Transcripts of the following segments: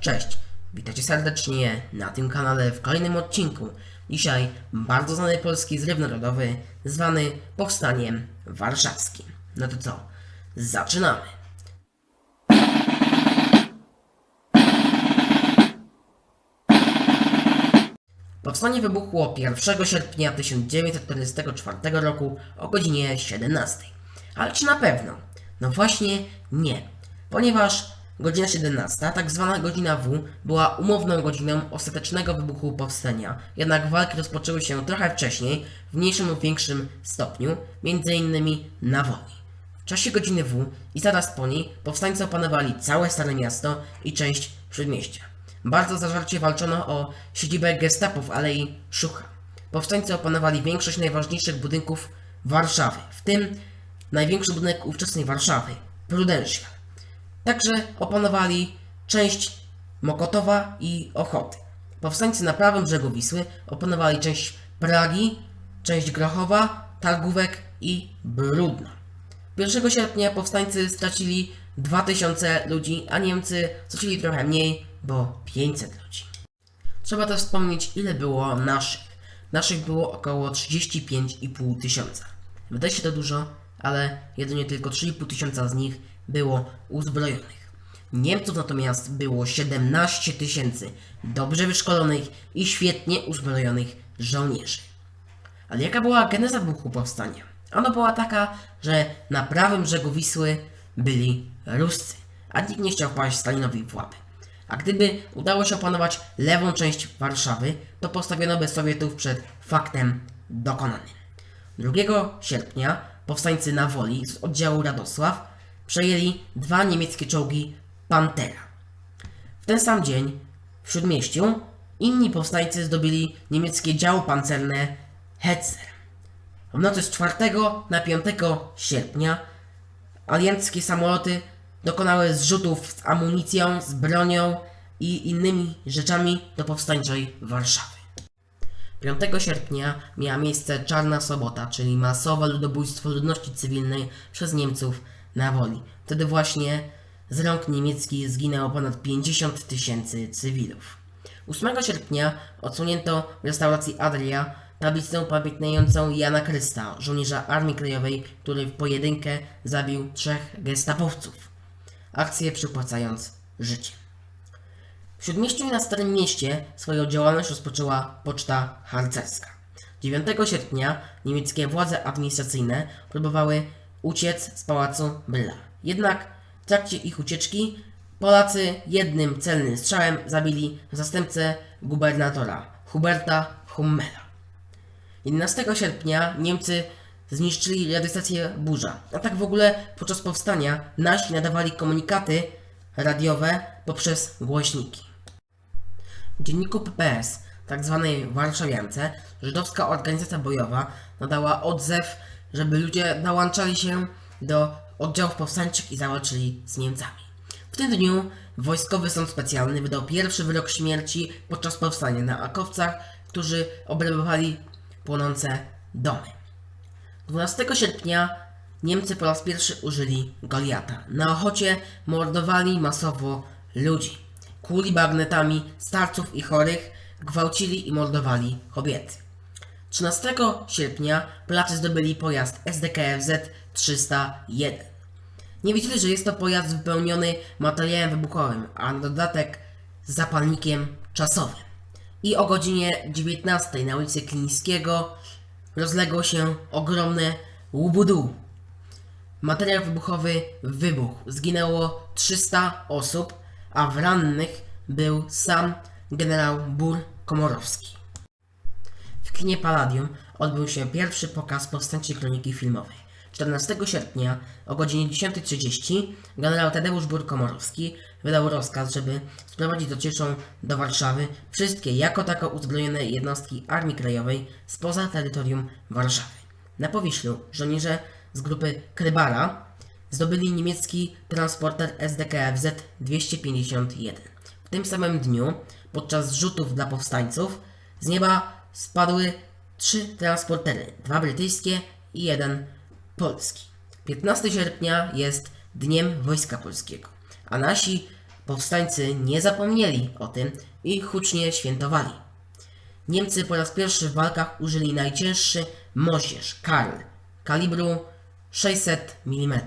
Cześć, witajcie serdecznie na tym kanale w kolejnym odcinku. Dzisiaj bardzo znany polski zryw narodowy zwany Powstaniem Warszawskim. No to co, zaczynamy. Powstanie wybuchło 1 sierpnia 1944 roku o godzinie 17. Ale czy na pewno? No właśnie nie, ponieważ godzina 17, tak zwana godzina W, była umowną godziną ostatecznego wybuchu powstania, jednak walki rozpoczęły się trochę wcześniej, w mniejszym lub większym stopniu, innymi na Woli. W czasie godziny W i zaraz po niej powstańcy opanowali całe Stare Miasto i część Śródmieścia. Bardzo zażarcie walczono o siedzibę gestapo w Alei Szucha. Powstańcy opanowali większość najważniejszych budynków Warszawy, w tym największy budynek ówczesnej Warszawy, Prudential. Także opanowali część Mokotowa i Ochoty. Powstańcy na prawym brzegu Wisły opanowali część Pragi, część Grochowa, Targówek i Brudna. 1 sierpnia powstańcy stracili 2000 ludzi, a Niemcy stracili trochę mniej, bo 500 ludzi. Trzeba też wspomnieć, ile było naszych. Naszych było około 35,5 tysiąca. Wydaje się to dużo, ale jedynie tylko 3,5 tysiąca z nich było uzbrojonych. Niemców natomiast było 17 tysięcy dobrze wyszkolonych i świetnie uzbrojonych żołnierzy. Ale jaka była geneza wybuchu powstania? Ona była taka, że na prawym brzegu Wisły byli Ruscy, a nikt nie chciał wpaść Stalinowi w łapy. A gdyby udało się opanować lewą część Warszawy, to postawiono by Sowietów przed faktem dokonanym. 2 sierpnia powstańcy na Woli z oddziału Radosław przejęli dwa niemieckie czołgi Pantera. W ten sam dzień w Śródmieściu inni powstańcy zdobyli niemieckie działo pancerne Hetzer. W nocy z 4 na 5 sierpnia alianckie samoloty dokonały zrzutów z amunicją, z bronią i innymi rzeczami do powstańczej Warszawy. 5 sierpnia miała miejsce Czarna Sobota, czyli masowe ludobójstwo ludności cywilnej przez Niemców na Woli. Wtedy właśnie z rąk niemieckich zginęło ponad 50 tysięcy cywilów. 8 sierpnia odsunięto w restauracji Adria tablicę upamiętniającą Jana Krysta, żołnierza Armii Krajowej, który w pojedynkę zabił trzech gestapowców. Akcję przypłacając życiem. W Śródmieściu i na Starym Mieście swoją działalność rozpoczęła poczta harcerska. 9 sierpnia niemieckie władze administracyjne próbowały uciec z pałacu Bryla. Jednak w trakcie ich ucieczki Polacy jednym celnym strzałem zabili zastępcę gubernatora Huberta Hummela. 11 sierpnia Niemcy zniszczyli radiostację Burza. A tak w ogóle podczas powstania nasi nadawali komunikaty radiowe poprzez głośniki. W dzienniku PPS, tak zwanej Warszawiance, żydowska organizacja bojowa nadała odzew, żeby ludzie dołączali się do oddziałów powstańczych i zawalczyli z Niemcami. W tym dniu Wojskowy Sąd Specjalny wydał pierwszy wyrok śmierci podczas powstania na akowcach, którzy obrabowali płonące domy. 12 sierpnia Niemcy po raz pierwszy użyli Goliata. Na Ochocie mordowali masowo ludzi. Kuli bagnetami starców i chorych, gwałcili i mordowali kobiety. 13 sierpnia Polacy zdobyli pojazd SDKFZ 301. Nie wiedzieli, że jest to pojazd wypełniony materiałem wybuchowym, a na dodatek zapalnikiem czasowym. I o godzinie 19 na ulicy Klińskiego rozległo się ogromne łubudu. Materiał wybuchowy wybuchł. Zginęło 300 osób, a w rannych był sam generał Bur Komorowski. Kinie Palladium odbył się pierwszy pokaz powstańczej kroniki filmowej. 14 sierpnia o godzinie 10.30 generał Tadeusz Bur-Komorowski wydał rozkaz, żeby sprowadzić do Cieszą do Warszawy wszystkie jako tako uzbrojone jednostki Armii Krajowej spoza terytorium Warszawy. Na Powiślu żołnierze z grupy Krybara zdobyli niemiecki transporter SDKFZ 251. W tym samym dniu, podczas zrzutów dla powstańców, z nieba spadły trzy transportery, dwa brytyjskie i jeden polski. 15 sierpnia jest Dniem Wojska Polskiego, a nasi powstańcy nie zapomnieli o tym i hucznie świętowali. Niemcy po raz pierwszy w walkach użyli najcięższy moździerz Karl kalibru 600 mm.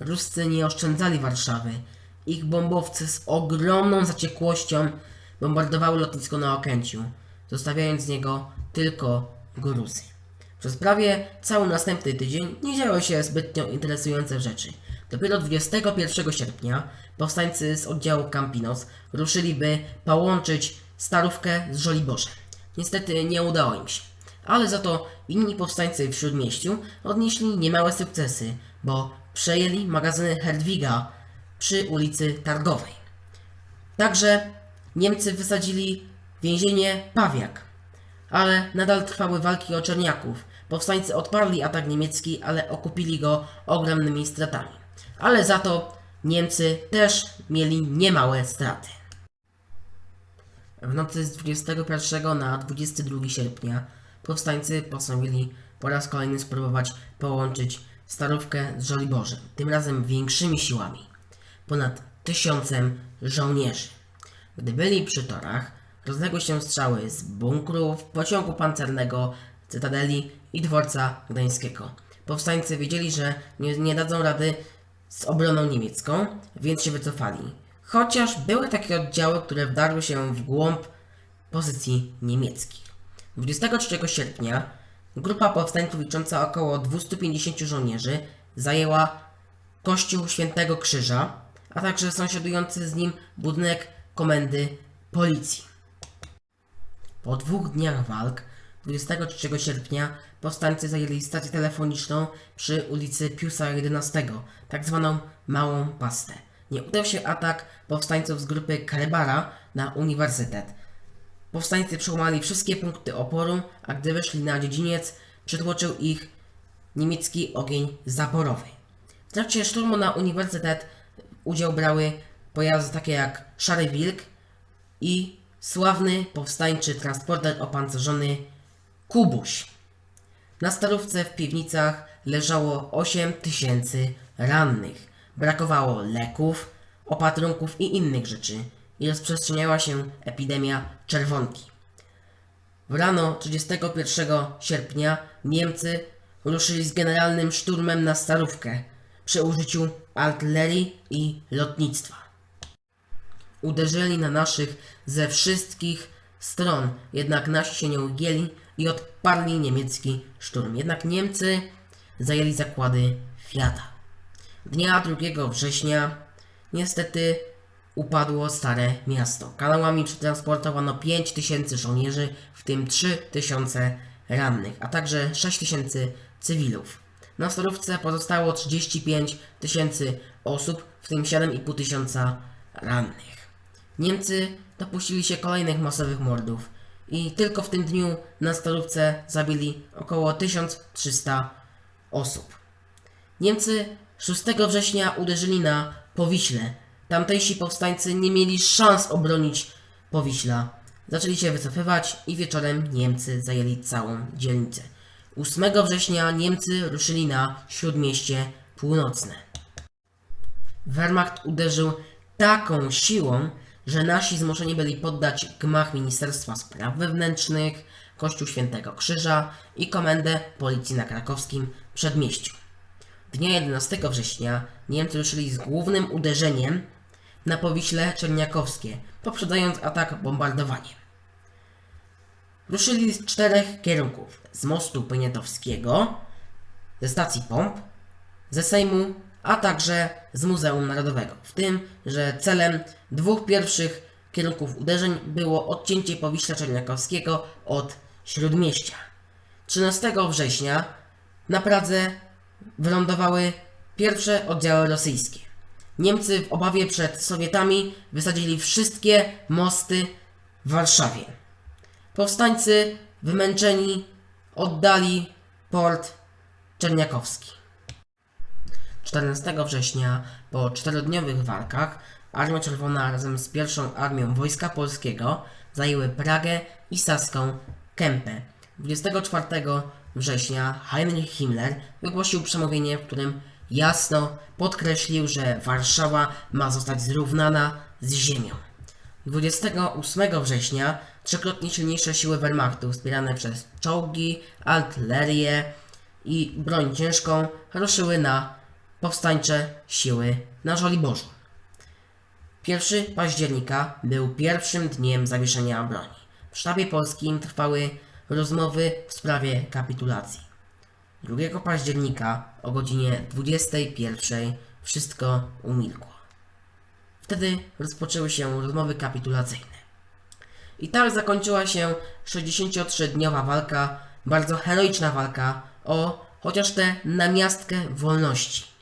Ruscy nie oszczędzali Warszawy. Ich bombowce z ogromną zaciekłością bombardowały lotnisko na Okęciu, zostawiając z niego tylko gruzy. Przez prawie cały następny tydzień nie działy się zbytnio interesujące rzeczy. Dopiero 21 sierpnia powstańcy z oddziału Campinos ruszyli, by połączyć Starówkę z Żoliborzem. Niestety nie udało im się, ale za to inni powstańcy w Śródmieściu odnieśli niemałe sukcesy, bo przejęli magazyny Herdwiga przy ulicy Targowej. Także Niemcy wysadzili więzienie Pawiak, ale nadal trwały walki o Czerniaków. Powstańcy odparli atak niemiecki, ale okupili go ogromnymi stratami. Ale za to Niemcy też mieli niemałe straty. W nocy z 21 na 22 sierpnia powstańcy postanowili po raz kolejny spróbować połączyć Starówkę z Żoliborzem, tym razem większymi siłami. Ponad tysiącem żołnierzy. Gdy byli przy torach, rozległy się strzały z bunkrów, pociągu pancernego, cytadeli i dworca gdańskiego. Powstańcy wiedzieli, że nie, nie dadzą rady z obroną niemiecką, więc się wycofali. Chociaż były takie oddziały, które wdarły się w głąb pozycji niemieckich. 23 sierpnia grupa powstańców licząca około 250 żołnierzy zajęła kościół Świętego Krzyża, a także sąsiadujący z nim budynek komendy policji. Po dwóch dniach walk, 23 sierpnia, powstańcy zajęli stację telefoniczną przy ulicy Piusa XI, tak zwaną Małą Pastę. Nie udał się atak powstańców z grupy Karebara na uniwersytet. Powstańcy przełamali wszystkie punkty oporu, a gdy weszli na dziedziniec, przytłoczył ich niemiecki ogień zaporowy. W trakcie szturmu na uniwersytet udział brały pojazdy takie jak Szary Wilk i sławny powstańczy transporter opancerzony Kubuś. Na starówce w piwnicach leżało 8 tysięcy rannych. Brakowało leków, opatrunków i innych rzeczy i rozprzestrzeniała się epidemia czerwonki. W rano 31 sierpnia Niemcy ruszyli z generalnym szturmem na Starówkę przy użyciu artylerii i lotnictwa. Uderzyli na naszych ze wszystkich stron, jednak nasi się nie ugięli i odparli niemiecki szturm. Jednak Niemcy zajęli zakłady Fiata. Dnia 2 września niestety upadło Stare Miasto. Kanałami przetransportowano 5 tysięcy żołnierzy, w tym 3 tysiące rannych, a także 6 tysięcy cywilów. Na Starówce pozostało 35 tysięcy osób, w tym 7,5 tysiąca rannych. Niemcy dopuścili się kolejnych masowych mordów i tylko w tym dniu na Starówce zabili około 1300 osób. Niemcy 6 września uderzyli na Powiśle. Tamtejsi powstańcy nie mieli szans obronić Powiśla. Zaczęli się wycofywać i wieczorem Niemcy zajęli całą dzielnicę. 8 września Niemcy ruszyli na Śródmieście Północne. Wehrmacht uderzył taką siłą, że nasi zmuszeni byli poddać gmach Ministerstwa Spraw Wewnętrznych, Kościół Świętego Krzyża i komendę policji na krakowskim przedmieściu. Dnia 11 września Niemcy ruszyli z głównym uderzeniem na Powiśle Czerniakowskie, poprzedzając atak bombardowaniem. Ruszyli z czterech kierunków. Z mostu Poniatowskiego, ze stacji pomp, ze Sejmu, a także z Muzeum Narodowego. W tym, że celem dwóch pierwszych kierunków uderzeń było odcięcie Powiśla Czerniakowskiego od Śródmieścia. 13 września na Pradze wylądowały pierwsze oddziały rosyjskie. Niemcy w obawie przed Sowietami wysadzili wszystkie mosty w Warszawie. Powstańcy wymęczeni oddali port Czerniakowski. 14 września po czterodniowych walkach Armia Czerwona razem z pierwszą armią Wojska Polskiego zajęły Pragę i Saską Kępę. 24 września Heinrich Himmler wygłosił przemówienie, w którym jasno podkreślił, że Warszawa ma zostać zrównana z ziemią. 28 września trzykrotnie silniejsze siły Wehrmachtu, wspierane przez czołgi, artylerię i broń ciężką, ruszyły na powstańcze siły na Żoliborzu. 1 października był pierwszym dniem zawieszenia broni. W sztabie polskim trwały rozmowy w sprawie kapitulacji. 2 października o godzinie 21 wszystko umilkło. Wtedy rozpoczęły się rozmowy kapitulacyjne. I tak zakończyła się 63-dniowa walka, bardzo heroiczna walka o chociaż tę namiastkę wolności.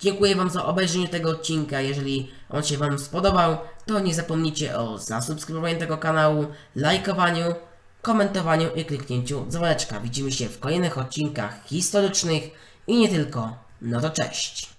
Dziękuję Wam za obejrzenie tego odcinka. Jeżeli on się Wam spodobał, to nie zapomnijcie o zasubskrybowaniu tego kanału, lajkowaniu, komentowaniu i kliknięciu dzwoneczka. Widzimy się w kolejnych odcinkach historycznych i nie tylko. No to cześć!